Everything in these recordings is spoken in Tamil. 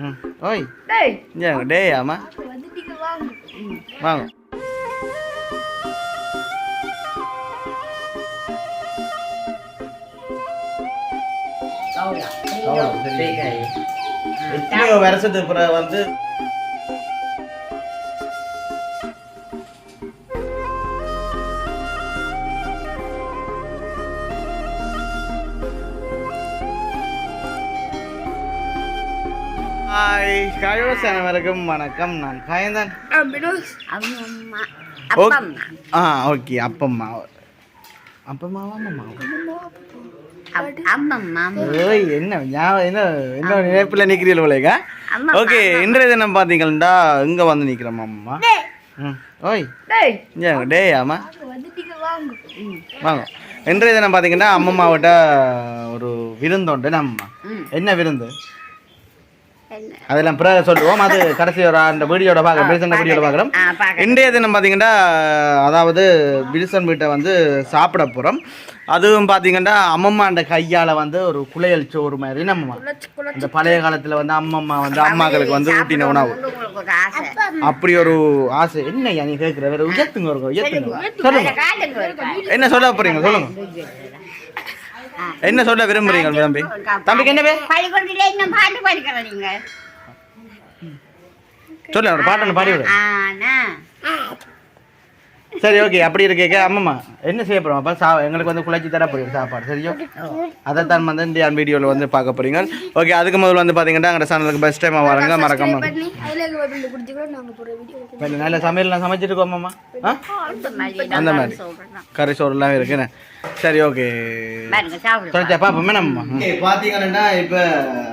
ம் ஓய் டேய் இங்கே டேய் ஆமா வந்துட்டீங்க வாங்க வாங்க வருஷத்துக்கு பிறகு வந்து காயோஸ் அனைவருக்கும் வணக்கம் நான் காயந்தான் ஆ ஓகே அப்பம்மா அப்பம்மாவா ஓய் என்ன என்ன என்ன நினைப்பில் நிற்கிறீர்கள் ஓகே இன்றைய தினம் பார்த்தீங்கன்னா இங்கே வந்து நிற்கிறோம் அம்மா ம் ஓய் டேய் ஆமா வாங்க இன்றைய தினம் பார்த்தீங்கன்னா அம்மம்மாவிட்ட ஒரு விருந்தோண்டு நம்ம. என்ன விருந்து அதெல்லாம் பிறகு சொல்லுவோம். அது கடைசி ஒரு அந்த வீடியோட பார்க்குறோம் பிரிசன் வீடியோட பார்க்குறோம் இன்றைய தினம் பார்த்தீங்கன்னா அதாவது பிரிசன் வீட்டை வந்து சாப்பிட போகிறோம் அதுவும் பார்த்தீங்கன்னா அம்மம்மாண்ட கையால் வந்து ஒரு குளையல் சோறு மாதிரி. நம்ம இந்த பழைய காலத்தில் வந்து அம்மம்மா வந்து அம்மாக்களுக்கு வந்து ஊட்டின உணவு. உங்களுக்கு ஒரு ஆசை. அப்படி ஒரு ஆசை. என்னய்யா நீ கேட்குற வேற உயர்த்துங்க ஒரு உயர்த்துங்க. சொல்லுங்க. என்ன சொல்ல போறீங்க? சொல்லுங்க. என்ன சொல்ல விரும்புறீங்க தம்பி? தம்பிக்கு என்ன பேர்? பள்ளிக்கூடத்துல இன்னும் பாட்டு படிக்கிற நீங்க. சொல்லு பாட்டு பாடி விடு. ஆனா சரி ஓகே அப்படி இருக்கேக்க அம்மம்மா என்ன செய்ய போறோம்? அப்போ சா எங்களுக்கு வந்து குழச்சி தர போறீங்க சாப்பாடு சரியா அதைத்தான் வந்து இந்த வீடியோவில் வந்து பார்க்க போறீங்க. ஓகே அதுக்கு முதல்ல வந்து பார்த்தீங்கன்னா எங்கள் சேனலுக்கு பெஸ்ட் டைமாக வரங்க மறக்காம. நல்ல சமையல்லாம் அம்மம்மா ஆ? அந்த மாதிரி. கறி சோறுலாம் இருக்குன்னு சரி ஓகே பாருங்க சாப்பிடுங்க. சொல்லிச்சா பாப்போம் என்னம்மா பார்த்தீங்கன்னா இப்போ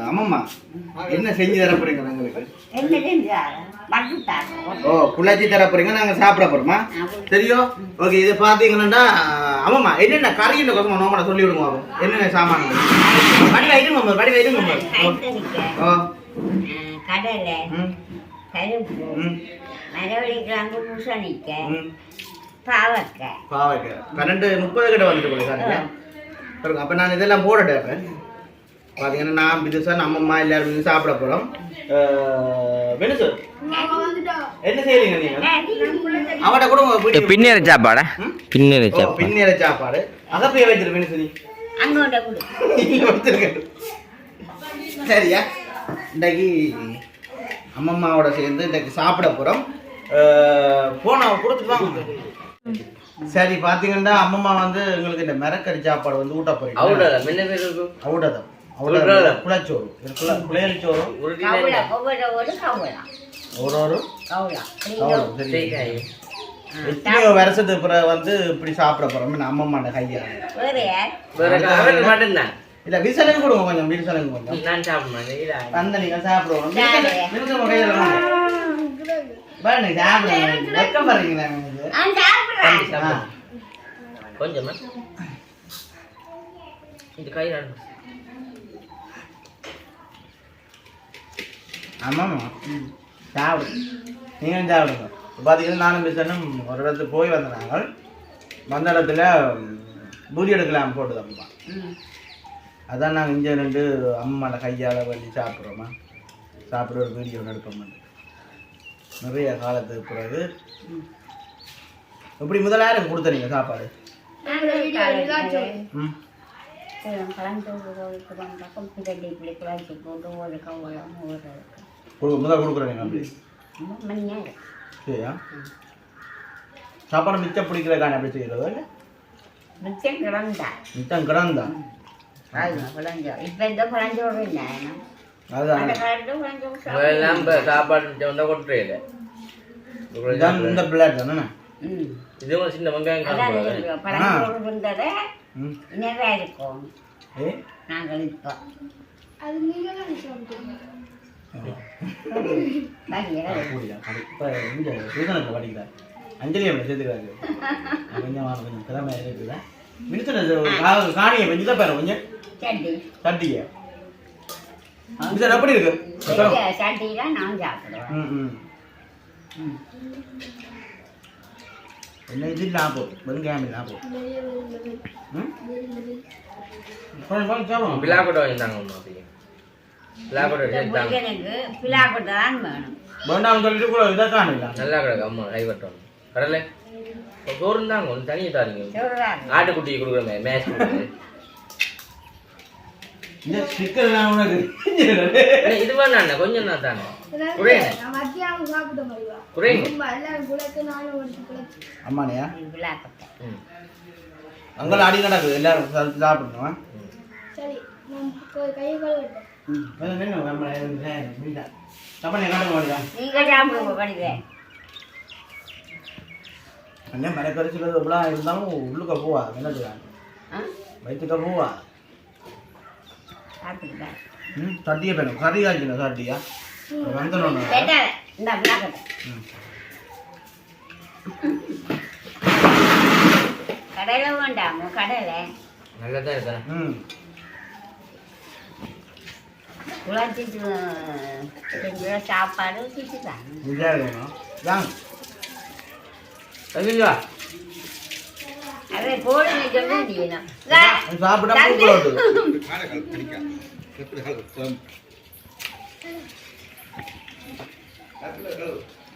அம்மம்மா என்ன செஞ்சு தர போறீங்க எங்களுக்கு ஓ குழாச்சி தர போறீங்க நாங்க சாப்பிட போறோமா? சரியோ? ஓகே இது பாத்தீங்கன்னா ஆமாம்மா என்னென்ன கறி இந்த கொசமா நோமட சொல்லி விடுங்க. என்னென்ன சாமான்? வடி வைடுங்க வடி வைடுங்க. ஓ. கடலை கருப்பு ம். மரவள்ளிக்கிழங்கு பூசணிக்க ம். பாவக்காய். பாவைக்கு பன்னெண்டு முப்பது கிட்ட வந்துட்டு போல சார் பாருங்க அப்போ நான் இதெல்லாம் போடட்டேன் பார்த்தீங்கன்னா நான் பிதுசா நம்ம அம்மா எல்லாரும் வந்து சாப்பிட போகிறோம் வெனுசு என்ன செய்றீங்க நீங்க? அவட கூட பின்னேற சாப்பாடா? பின்னேற சாப்பாடு? பின்னேற சாப்பாடு. அகப்பைய வச்சிரு வெனுசு நீ சரியா? இன்றைக்கு அம்மம்மாவோட சேர்ந்து இன்றைக்கு சாப்பிட போகிறோம் போன கொடுத்துட்டு வாங்க. சரி பார்த்தீங்கன்னா அம்மம்மா வந்து எங்களுக்கு இந்த மிரக்கறி சாப்பாடு வந்து ஊட்ட போறீங்க அவுடதம் குளச்சோறு குளையல் சோறு கவுளா ஒவ்வொரு ஒரு எத்தனையோ வருஷத்துக்கு பிறகு வந்து இப்படி சாப்பிட போறோம். அம்மம்மாண்ட கையா வேற. யார் இல்ல விசலுக்கு கொடுங்க கொஞ்சம் விசலுக்கு கொஞ்சம். அந்த நீங்க சாப்பிடுவோம். விருசம் கையில. பாருங்க சாப்பிடுங்க வெக்கம் நான். கொஞ்சமா இது கை ஆமாம்மா. சாப்பிடு. நீங்களும் சாப்பிடுங்க. பார்த்தீங்கன்னா நானும் பிசனும் ஒரு இடத்துக்கு போய் வந்தாங்க வந்த இடத்துல பூரி எடுக்கலாம் போட்டு தம்பா அதான் நாங்கள் இங்கே ரெண்டு அம்மாவோட கையால் வண்டி சாப்பிட்றோமா சாப்பிட ஒரு வீடியோ எடுப்போம் நிறைய காலத்துக்கு பிறகு. எப்படி முதலாயிரம் கொடுத்தீங்க சாப்பாடு? ம். கொடு முதல் கொடுக்குறீங்க அப்படி சரியா? சாப்பாடு மிச்சம் பிடிக்கிறக்கான அப்படி செய்கிறது இல்லை மிச்சம் கிடந்தா. இப்ப இந்த பழஞ்சோறு இல்லை அதுதான். அந்த காலத்து பழஞ்சோறு எல்லாம் சாப்பாடு வந்தா கொட்டுறே இதான் இந்த பிள்ளைட் தானே? ம். இது ஒரு சின்ன வெங்காயம் அதான் காணும் இருக்கு. பழஞ்சோறு இருந்ததை ம். நிறையா இருக்கும். ஏ நாங்கள் இப்போ. இப்போ இங்கே சூதனத்தில் படிக்கிறார் அஞ்சலி அப்படி சேர்த்துக்கிறாரு கொஞ்சம் கொஞ்சம் திறமை இருக்குதா மினிஸ்டர் காணியை கொஞ்சம் தான் பாரு கொஞ்சம் சட்டி சட்டிய எப்படி இருக்கு சட்டியில் நான் சாப்பிடுவேன் ம். ம் என்ன இது லாபம் வெங்காயம் லாபம் ம் கூட வாங்கிட்டாங்க அப்படியே வேண்டாம் சொல்லிட்டு கூட இதை காணல நல்லா கிடக்கு அம்மா கை வட்டம் கடலை. சோறு தாங்க ஒன்று தனியை தாருங்க. சொல்றாங்க ஆட்டுக்குட்டி கொடுக்குறமே மேட்ச் கொடுக்குறது இந்த ஸ்டிக்கர் நான் உனக்கு இது வேணாண்ணே கொஞ்சம் தான். தானே குறையுங்க அங்கே அடி நடக்குது எல்லாரும் சாப்பிட்டு சாப்பிடணும்? சரி நான் கை- அண்ணே மலை கரிச்சுக்கிறது இப்படிலாம் இருந்தாலும் உள்ளுக்க போவா என்ன வயிற்றுக்க போவா. ம் சட்டியை வேணும் கறி ஆச்சுண்ணா சட்டியா வந்துடணும் கேட்டால இந்த பிலாக்கொட்டை ம். கடையில வேண்டாம் கடையில. நல்லா தான் இருக்கேன் ம். செஞ்ச சாப்பாடு செய்யணும்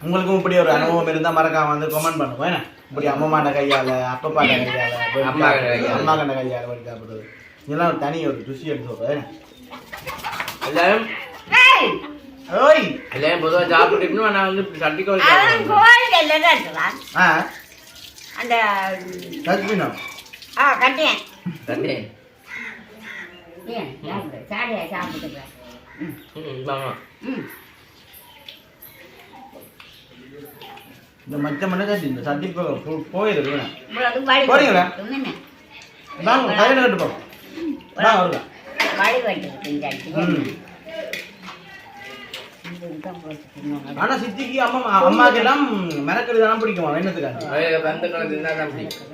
உங்களுக்கும் இப்படி ஒரு அனுபவம் இருந்தால் மறக்காம வந்து கமெண்ட் பண்ணுவோம் இப்படி அம்மாண்ட கையால அப்பப்பாண்ட கையால அம்மா கண்ட கையால. வடி சாப்பிடுறது இதெல்லாம் தனி ஒரு ருசி எடுத்து? எல்லாரும் ஓய் எல்லாரும் பொதுவாக சாப்பிட்டு நான் வந்து சட்டிக்கு அவன் வச்சு கோழி எல்லாம் கட்டுறான் ஆ அந்த டஸ்ட்பினம் ஆ கட்டேன் தண்ணி ஏன் சாப்பிடு சாடியா சாப்பிட்டுக்கிறேன் ம் இந்த மச்ச மண்ணை சட்டி இந்த சட்டி போயிருக்கு போறீங்களா? வாங்க கையில் கட்டு போகும் வாங்க வருங்க ஆனா சித்திக்கு அம்மா அம்மாக்கு எல்லாம் மிரக்கறி தானே பிடிக்குமா அந்த காலத்துல இருந்தால் தான் பிடிக்கும்.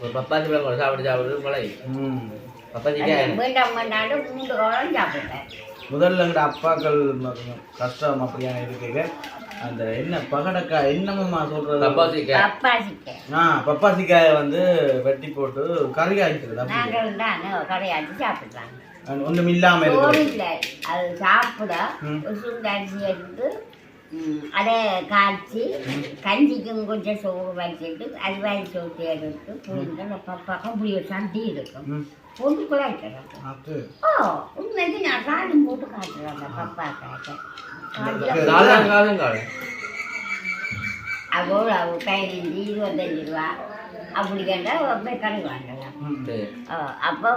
ஒரு பப்பாசி பழம் சாப்பிட்டு சாப்பிடுறது பழகி சாப்பிட்டேன். முதல்ல எங்கட அப்பாக்கள் கஷ்டம் அப்படியான இருக்கு அந்த என்ன பகடக்காய் என்னமம்மா சொல்றது? பப்பாசிக்காய். பப்பாசிக்க ஆ பப்பாசிக்காயை வந்து வெட்டி போட்டு கறி நாங்கள் தான் கடையாட்டி சாப்பிட்றாங்க அது ஒண்ணும் இல்லாம சோறு அது சாப்பிட. ஒரு சுண்டு அரிசி எடுத்து அதை காய்ச்சி கஞ்சிக்கும் கொஞ்சம் சோறு வச்சுட்டு அரிவாய் சோத்து எடுத்து அந்த பப்பாக்கம் புளி சண்டி இருக்கும். போட்டு குழாய்க்கிறேன் ஓ உண்மைக்கு நான் சாதம் போட்டு காட்டுறேன் அந்த பப்பா காலம் காலம் காலம். அவ்வளோ அவ பதினஞ்சு இருபத்தஞ்சு ரூபா. அப்படி கேட்டால் போய் கறி அப்போ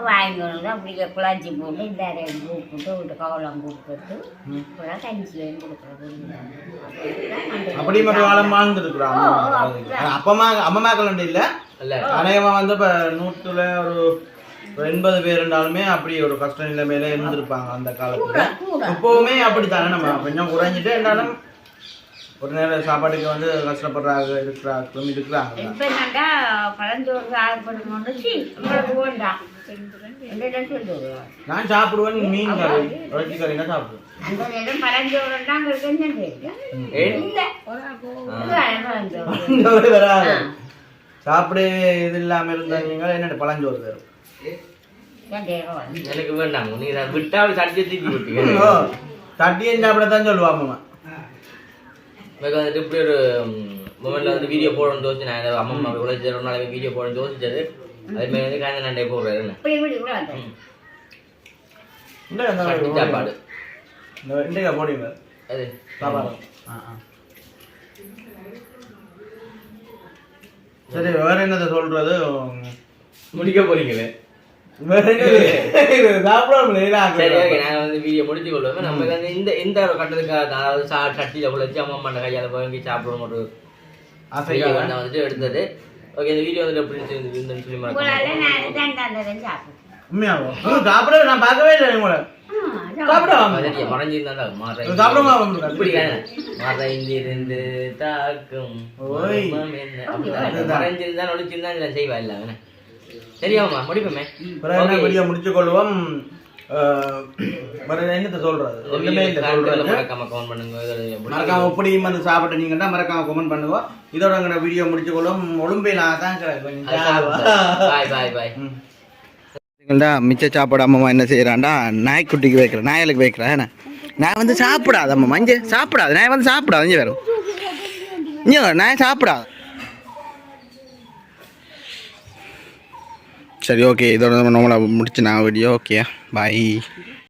வந்து அப்படியே குழாச்சி போட்டு இந்த கூப்பிட்டு விட்டு கவலம் கூப்பிட்டு ம். கூட கஞ்சி வேணும் கொடுக்குறது. அப்படி மட்டும் காலம் அப்படிதான். அப்பமா அம்மமாக்கள் ஒன்று இல்ல? அல்ல அநேகமா வந்து இப்ப நூற்றுல ஒரு எண்பது பேர் இருந்தாலுமே அப்படி ஒரு கஷ்ட நிலைமையில இருந்திருப்பாங்க அந்த காலத்துல. இப்போவுமே அப்படித்தானே நம்ம கொஞ்சம் குறைஞ்சிட்டு இருந்தாலும் ஒரு நேரம் சாப்பாட்டுக்கு வந்து கஷ்டப்படுறாங்க இருக்கிறாங்க இருக்கிறாங்க இப்போ என்னண்டா பழஞ்சோறு சாப்பிடணும்னு சி உங்களுக்கு வேண்டாம் என்னிடம் சொல்லுவோம் நான் சாப்பிடுவேன் மீன் கறி சாப்பிடுவேன். ஏன் இல்லை. பழஞ்சோறு. பழஞ்சோறு வராது. சாப்பிட இது இல்லாம இருந்தீங்க என்ன பழஞ்சோறு வரும் எனக்கு வேண்டாம் நீ இதை விட்டா அப்படி சட்டியை தூக்கி ஓ, விட்டீங்க தட்டியும் சாப்பிடத்தான் சொல்லுவாங்க எனக்கு வந்துட்டு இப்படி ஒரு மொபைலில் வந்து வீடியோ போடணும்னு யோசிச்சு நான் அம்மா அம்மா உழைச்சி ஒரு நாளைக்கு வீடியோ போடணும்னு யோசிச்சது அது. மாதிரி வந்து காய்ந்த நண்டை சட்டி சாப்பாடு. போடுவீங்க அது. சாப்பாடு. ஆ ஆ. சரி வேற என்னத்தை சொல்றது? முடிக்க போறீங்களே? சட்டியில் குழைச்சி அம்மா அம்மா கையால் வாங்கி சாப்பிடணும் ஒரு வந்துட்டு எடுத்தது. ஓகே இந்த வீடியோ வந்து எப்படி இருந்துன்னு சொல்லி மறக்காம நான் பார்க்கவே இல்லை உங்களை. ஆ, சாப்பிடுவாங்க சரியாமா முடிப்போமே? படிக்க முடிச்சு கொள்வோம் என்னத்தை சொல்றது? ஒண்ணுமே சொல்றது. மறக்காம கமெண்ட் பண்ணுங்க. மறக்காம எப்படியும் வந்து மறக்காம கமெண்ட் பண்ணுங்க. இதோட வீடியோ முடிச்சு கொள்வோம் ஒழும்பே நான் தான் மிச்ச சாப்பாடு. அம்மா என்ன செய்யறான்டா நாய்க்குட்டிக்கு வைக்கிற நாயலுக்கு வைக்கிறேன் நான் வந்து சாப்பிடாது அம்மா மஞ்சள் சாப்பிடாது. நான் வந்து சாப்பிடாது. இங்கே வரும் இங்கே நான் சாப்பிடாது. சரி ஓகே இதோட நம்ம நம்மளை முடிச்சு நான் வீடியோ ஓகே பாய்